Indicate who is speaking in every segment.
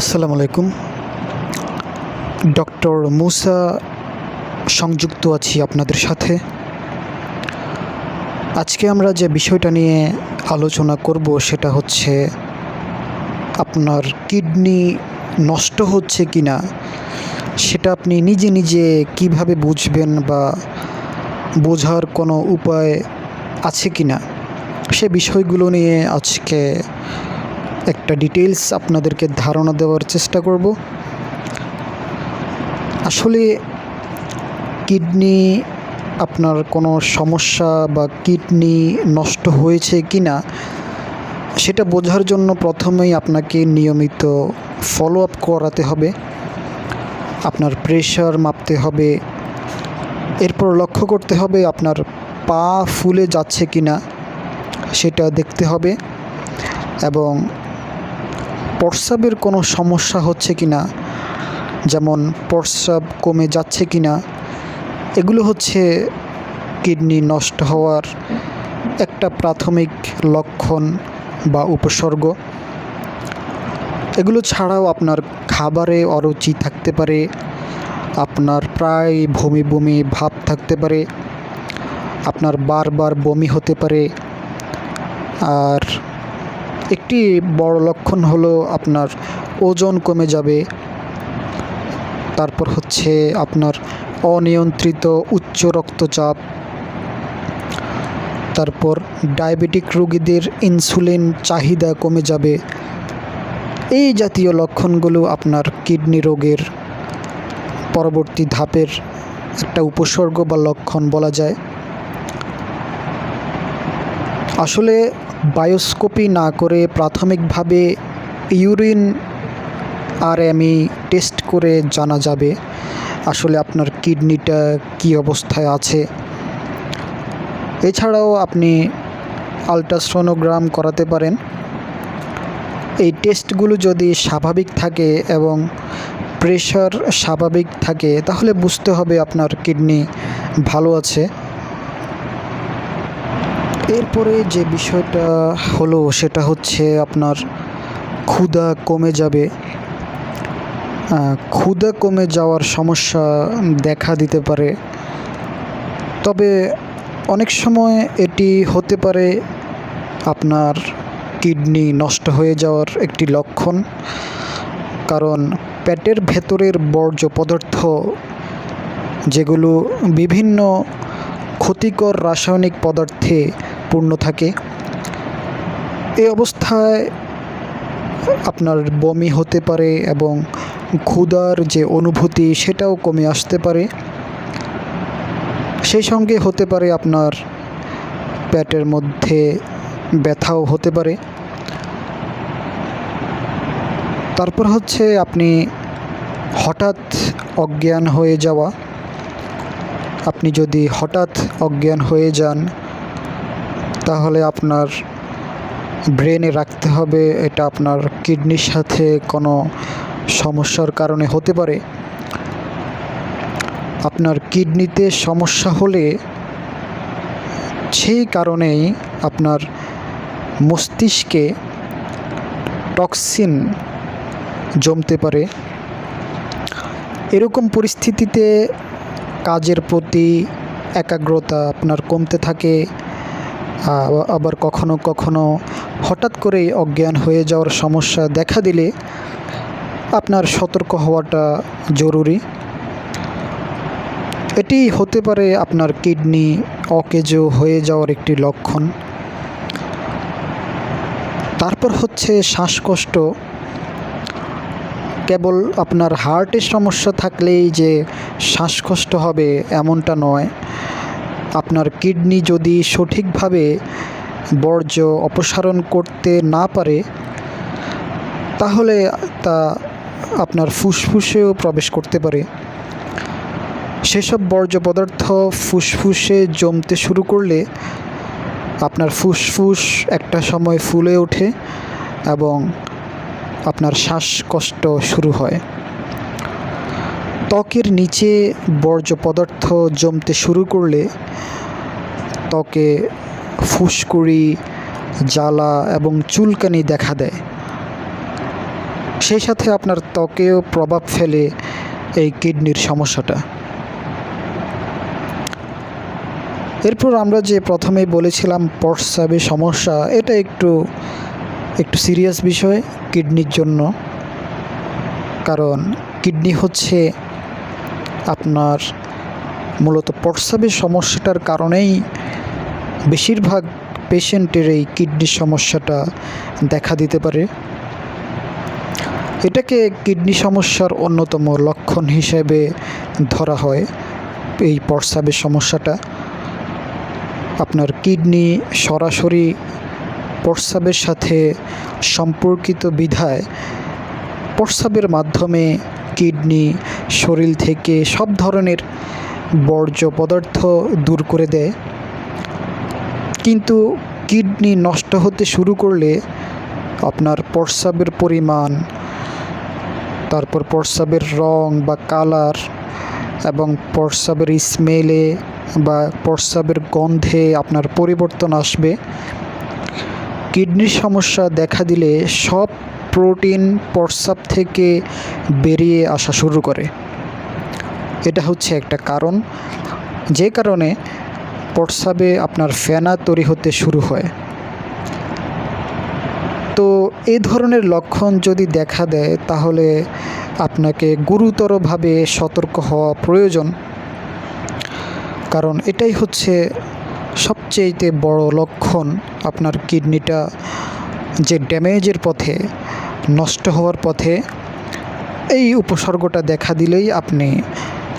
Speaker 1: আসসালামু আলাইকুম। ডক্টর মুসা সংযুক্ত আছি আপনাদের সাথে। আজকে আমরা যে বিষয়টা নিয়ে আলোচনা করব সেটা হচ্ছে, আপনার কিডনি নষ্ট হচ্ছে কি না সেটা আপনি নিজে নিজে কীভাবে বুঝবেন বা বোঝার কোনো উপায় আছে কি না সে বিষয়গুলো নিয়ে আজকে একটা ডিটেলস আপনাদেরকে ধারণা দেওয়ার চেষ্টা করব। আসলে কিডনি আপনার কোনো সমস্যা বা কিডনি নষ্ট হয়েছে কি না সেটা বোঝার জন্য প্রথমেই আপনাকে নিয়মিত ফলো আপ করাতে হবে। আপনার প্রেশার মাপতে হবে। এরপর লক্ষ্য করতে হবে আপনার পা ফুলে যাচ্ছে কি না সেটা দেখতে হবে। এবং প্রস্রাবের কোনো সমস্যা হচ্ছে কি না? যেমন প্রস্রাব কমে যাচ্ছে কি না? এগুলো হচ্ছে কিডনি নষ্ট হওয়ার একটা প্রাথমিক লক্ষণ বা উপসর্গ। এগুলো ছাড়াও আপনার খাবারে অরুচি থাকতে পারে, আপনার প্রায় বমি বমি ভাব থাকতে পারে, আপনার বারবার বমি হতে পারে, আর একটি বড় লক্ষণ হলো আপনার ওজন কমে যাবে। তারপর হচ্ছে আপনার অনিয়ন্ত্রিত উচ্চ রক্তচাপ। তারপর ডায়াবেটিক রোগীদের ইনসুলিন চাহিদা কমে যাবে। এই জাতীয় লক্ষণগুলো আপনার কিডনি রোগের পরবর্তী ধাপের একটা উপসর্গ বা লক্ষণ বলা যায়। আসলে বায়োস্কোপি না করে প্রাথমিকভাবে ইউরিন আর আমি টেস্ট করে জানা যাবে। আসলে আপনার কিডনিটা কী অবস্থায় আছে? এছাড়াও আপনি আলট্রাসোনোগ্রাম করাতে পারেন। এই টেস্টগুলো যদি স্বাভাবিক থাকে এবং প্রেশার স্বাভাবিক থাকে, তাহলে বুঝতে হবে আপনার কিডনি ভালো আছে। এরপরে যে বিষয়টা হলো সেটা হচ্ছে আপনার ক্ষুধা কমে যাবে। ক্ষুধা কমে যাওয়ার সমস্যা দেখা দিতে পারে। তবে অনেক সময় এটি হতে পারে আপনার কিডনি নষ্ট হয়ে যাওয়ার একটি লক্ষণ। কারণ পেটের ভেতরের বর্জ্য পদার্থ যেগুলো বিভিন্ন ক্ষতিকর রাসায়নিক পদার্থে পূর্ণ থাকে। এই অবস্থায় আপনার বমি হতে পারে এবং ক্ষুধার যে অনুভূতি সেটাও কমে আসতে পারে। সেই সঙ্গে হতে পারে আপনার পেটের মধ্যে ব্যথাও হতে পারে। তারপর হচ্ছে আপনি হঠাৎ অজ্ঞান হয়ে যাওয়া। আপনি যদি হঠাৎ অজ্ঞান হয়ে যান তাহলে আপনার ব্রেনে রাখতে হবে, এটা আপনার কিডনির সাথে কোনো সমস্যার কারণে হতে পারে। আপনার কিডনিতে সমস্যা হলে সেই কারণেই আপনার মস্তিষ্কে টক্সিন জমতে পারে। এরকম পরিস্থিতিতে কাজের প্রতি একাগ্রতা আপনার কমতে থাকে। আবার কখনো কখনো হঠাৎ করেই অজ্ঞান হয়ে যাওয়ার সমস্যা দেখা দিলে আপনার সতর্ক হওয়াটা জরুরি। এটি হতে পারে আপনার কিডনি অকেজো হয়ে যাওয়ার একটি লক্ষণ। তারপর হচ্ছে শ্বাসকষ্ট। কেবল আপনার হার্টের সমস্যা থাকলেই যে শ্বাসকষ্ট হবে এমনটা নয়। আপনার কিডনি যদি সঠিকভাবে বর্জ্য অপসারণ করতে না পারে, তাহলে তা আপনার ফুসফুসেও প্রবেশ করতে পারে। সেসব বর্জ্য পদার্থ ফুসফুসে জমতে শুরু করলে আপনার ফুসফুস একটা সময় ফুলে ওঠে এবং আপনার শ্বাসকষ্ট শুরু হয়। ত্বকের নিচে বর্জ্য পদার্থ জমতে শুরু করলে ত্বকে ফুসকুড়ি, জ্বালা এবং চুলকানি দেখা দেয়। সেই সাথে আপনার ত্বকেও প্রভাব ফেলে এই কিডনির সমস্যাটা। এরপর আমরা যে প্রথমেই বলেছিলাম প্রস্রাবের সমস্যা, এটা একটু একটু সিরিয়াস বিষয় কিডনির জন্য। কারণ কিডনি হচ্ছে আপনার মূলত প্রস্রাবের সমস্যাটার কারণেই বেশিরভাগ পেশেন্টের এই কিডনির সমস্যাটা দেখা দিতে পারে। এটাকে কিডনি সমস্যার অন্যতম লক্ষণ হিসেবে ধরা হয় এই প্রস্রাবের সমস্যাটা। আপনার কিডনি সরাসরি প্রস্রাবের সাথে সম্পর্কিত বিধায় প্রস্রাবের মাধ্যমে কিডনি, শরীর থেকে সব ধরনের বর্জ্য পদার্থ দূর করে দেয়। কিন্তু কিডনি নষ্ট হতে শুরু করলে আপনার প্রস্রাবের পরিমাণ, তারপর প্রস্রাবের রং বা কালার এবং প্রস্রাবের স্মেলে বা প্রস্রাবের গন্ধে আপনার পরিবর্তন আসবে। কিডনির সমস্যা দেখা দিলে সব প্রোটিন প্রস্রাব থেকে বেরিয়ে আসা শুরু করে। এটা হচ্ছে একটা কারণ। যে কারণে প্রস্রাবে আপনার ফেনা তৈরি হতে শুরু হয়। তো এই ধরনের লক্ষণ যদি দেখা দেয়, তাহলে আপনাকে গুরুতরভাবে সতর্ক হওয়া প্রয়োজন। কারণ এটাই হচ্ছে সবচেয়েতে বড় লক্ষণ আপনার কিডনিটা যে ড্যামেজের পথে নষ্ট হওয়ার পথে এই উপসর্গটা দেখা দিলেই আপনি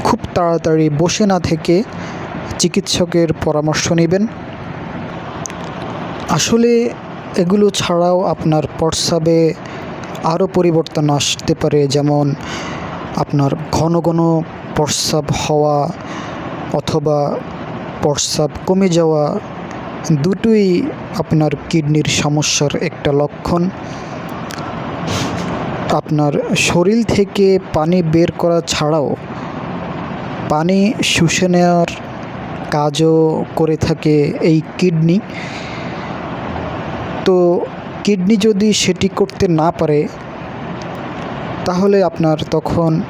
Speaker 1: খুব তাড়াতাড়ি বসে না থেকে চিকিৎসকের পরামর্শ নেবেন। আসলে এগুলো ছাড়াও আপনার প্রস্রাবে আরও পরিবর্তন আসতে পারে, যেমন আপনার ঘন ঘন প্রস্রাব হওয়া অথবা প্রস্রাব কমে যাওয়া, দুটোই আপনার কিডনির সমস্যার একটা লক্ষণ। আপনার শরীর থেকে পানি বের করা ছাড়াও পানি শুষে নেওয়ার কাজও করে থাকে এই কিডনি। তো কিডনি যদি সেটি করতে না পারে, তাহলে আপনার তখন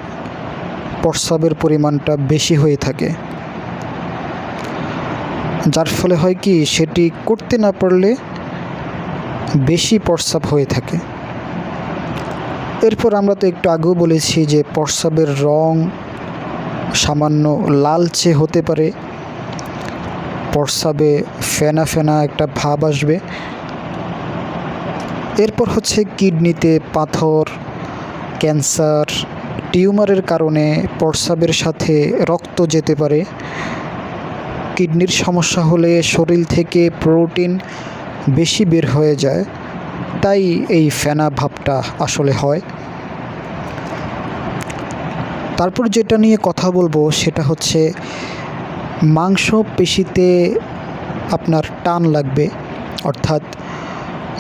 Speaker 1: প্রস্রাবের পরিমাণটা বেশি হয়ে থাকে। যার ফলে হয় কি, সেটি করতে না পারলে বেশি প্রস্রাব হয়ে থাকে। এরপর আমরা তো একটু আগেও বলেছি যে প্রস্রাবের রং সামান্য লালচে হতে পারে। প্রস্রাবে ফেনা ফেনা একটা ভাব আসবে। এরপর হচ্ছে কিডনিতে পাথর, ক্যান্সার, টিউমারের কারণে প্রস্রাবের সাথে রক্ত যেতে পারে। কিডনির সমস্যা হলে শরীর থেকে প্রোটিন বেশি বের হয়ে যায়। তাই এই ফেনা ভাবটা আসলে হয়। তারপর যেটা নিয়ে কথা বলব সেটা হচ্ছে, মাংস পেশিতে আপনার টান লাগবে। অর্থাৎ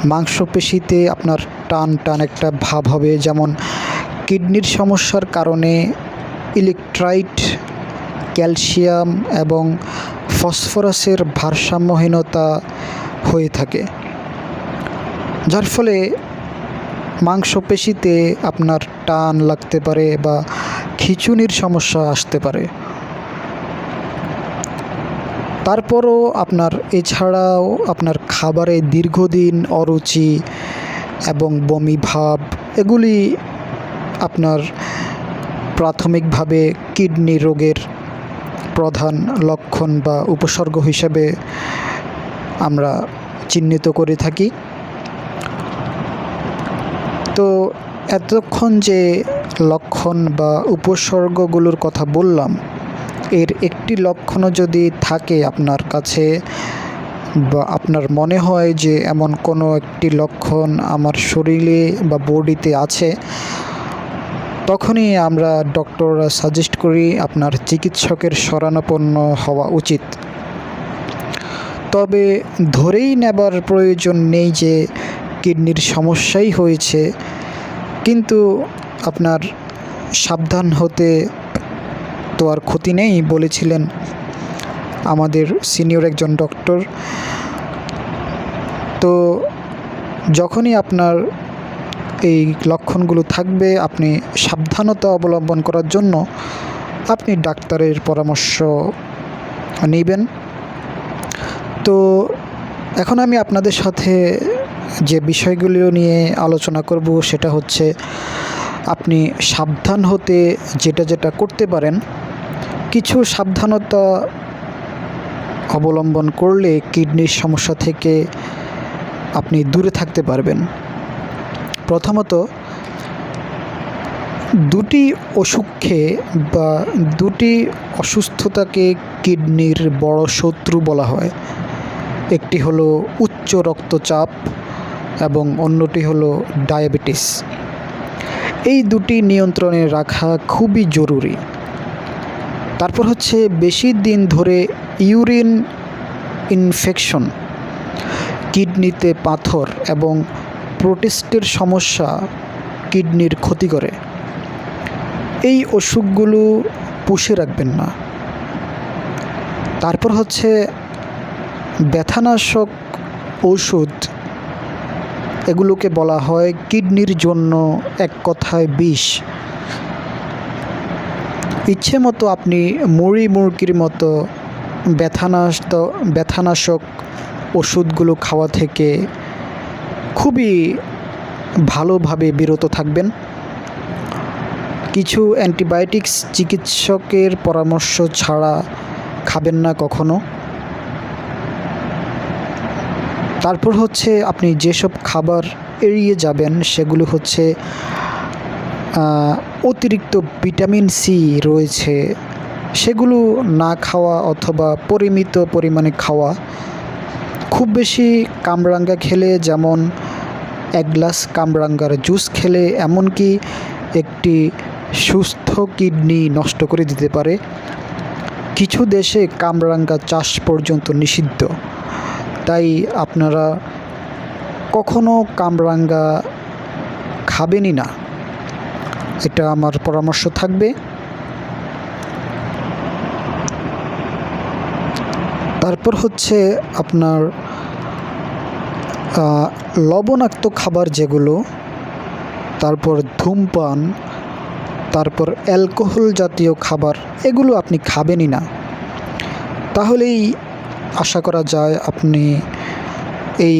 Speaker 1: মাংসপেশিতে আপনার টান টান একটা ভাব হবে। যেমন কিডনির সমস্যার কারণে ইলেকট্রাইট, ক্যালসিয়াম এবং ফসফরাসের ভারসাম্যহীনতা হয়ে থাকে। যার ফলে মাংসপেশিতে আপনার টান লাগতে পারে বা খিচুনির সমস্যা আসতে পারে। তারপরও আপনার এছাড়াও আপনার খাবারে দীর্ঘদিন অরুচি এবং বমি ভাব, এগুলি আপনার প্রাথমিকভাবে কিডনি রোগের প্রধান লক্ষণ বা উপসর্গ হিসেবে আমরা চিহ্নিত করে থাকি। তো এতক্ষণ যে লক্ষণ বা উপসর্গগুলোর কথা বললাম, এর একটি লক্ষণও যদি থাকে আপনার কাছে বা আপনার মনে হয় যে এমন কোনো একটি লক্ষণ আমার শরীরে বা বডিতে আছে, তখনই আমরা ডক্টররা সাজেস্ট করি আপনার চিকিৎসকের শরণাপন্ন হওয়া উচিত। তবে ধরেই নেবার প্রয়োজন নেই যে কিডনির সমস্যাই হয়েছে। কিন্তু আপনার সাবধান হতে তো আর ক্ষতি নেই বলেছিলেন আমাদের সিনিয়র একজন ডক্টর। তো যখনই আপনার এই লক্ষণগুলো থাকবে, আপনি সাবধানতা অবলম্বন করার জন্য আপনি ডাক্তারের পরামর্শ নেবেন। তো এখন আমি আপনাদের সাথে যে বিষয়গুলো নিয়ে আলোচনা করব সেটা হচ্ছে আপনি সাবধান হতে যেটা যেটা করতে পারেন, কিছু সাবধানতা অবলম্বন করলে কিডনির সমস্যা থেকে আপনি দূরে থাকতে পারবেন। প্রথমত, দুটি অসুখকে বা দুটি অসুস্থতাকে কিডনির বড় শত্রু বলা হয়। একটি হলো উচ্চ রক্তচাপ এবং অন্যটি হলো ডায়াবেটিস। এই দুটি নিয়ন্ত্রণে রাখা খুবই জরুরি। তারপর হচ্ছে বেশি দিন ধরে ইউরিন ইনফেকশন, কিডনিতে পাথর এবং প্রোটেস্টের সমস্যা কিডনির ক্ষতি করে। এই অসুখগুলো পুষে রাখবেন না। তারপর হচ্ছে ব্যথানাশক ঔষধ এগুলোকে বলা হয় কিডনির জন্য এক কথায় বিষ। ইচ্ছে মতো আপনি মুড়ি মুরগির মতো ব্যথানাশ ব্যথানাশক ওষুধগুলো খাওয়া থেকে খুবই ভালোভাবে বিরত থাকবেন। কিছু অ্যান্টিবায়োটিক্স চিকিৎসকের পরামর্শ ছাড়া খাবেন না কখনো। তারপর হচ্ছে আপনি যেসব খাবার এড়িয়ে যাবেন, সেগুলো হচ্ছে অতিরিক্ত ভিটামিন সি রয়েছে। সেগুলো না খাওয়া অথবা পরিমিত পরিমাণে খাওয়া খুব বেশি কামরাঙ্গা খেলে, যেমন এক গ্লাস কামরাঙ্গার জুস খেলে, এমনকি একটি সুস্থ কিডনি নষ্ট করে দিতে পারে। কিছু দেশে কামরাঙ্গা চাষ পর্যন্ত নিষিদ্ধ। তাই আপনারা কখনো কামরাঙ্গা খাবেনই না। এটা আমার পরামর্শ থাকবে। তারপর হচ্ছে আপনার লবণাক্ত খাবার যেগুলো, তারপর ধূমপান, তারপর অ্যালকোহল জাতীয় খাবার, এগুলো আপনি খাবেনই না। তাহলেই আশা করা যায় আপনি এই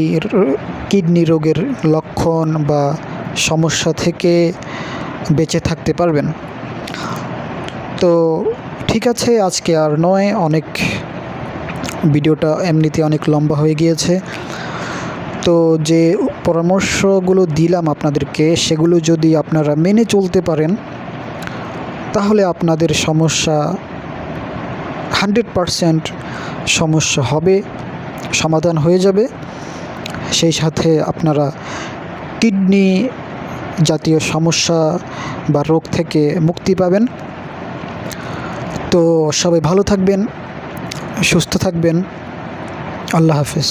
Speaker 1: কিডনি রোগের লক্ষণ বা সমস্যা থেকে বেঁচে থাকতে পারবেন। তো ঠিক আছে, আজকে আর নয়, অনেক ভিডিওটা এমনিতে অনেক লম্বা হয়ে গিয়েছে। তো যে পরামর্শগুলো দিলাম আপনাদেরকে, সেগুলো যদি আপনারা মেনে চলতে পারেন, তাহলে আপনাদের সমস্যা হান্ড্রেড পারসেন্ট সমস্যা হবে, সমাধান হয়ে যাবে। সেই সাথে আপনারা কিডনি জাতীয় সমস্যা বা রোগ থেকে মুক্তি পাবেন। তো সবাই ভালো থাকবেন, সুস্থ থাকবেন। আল্লাহ হাফিজ।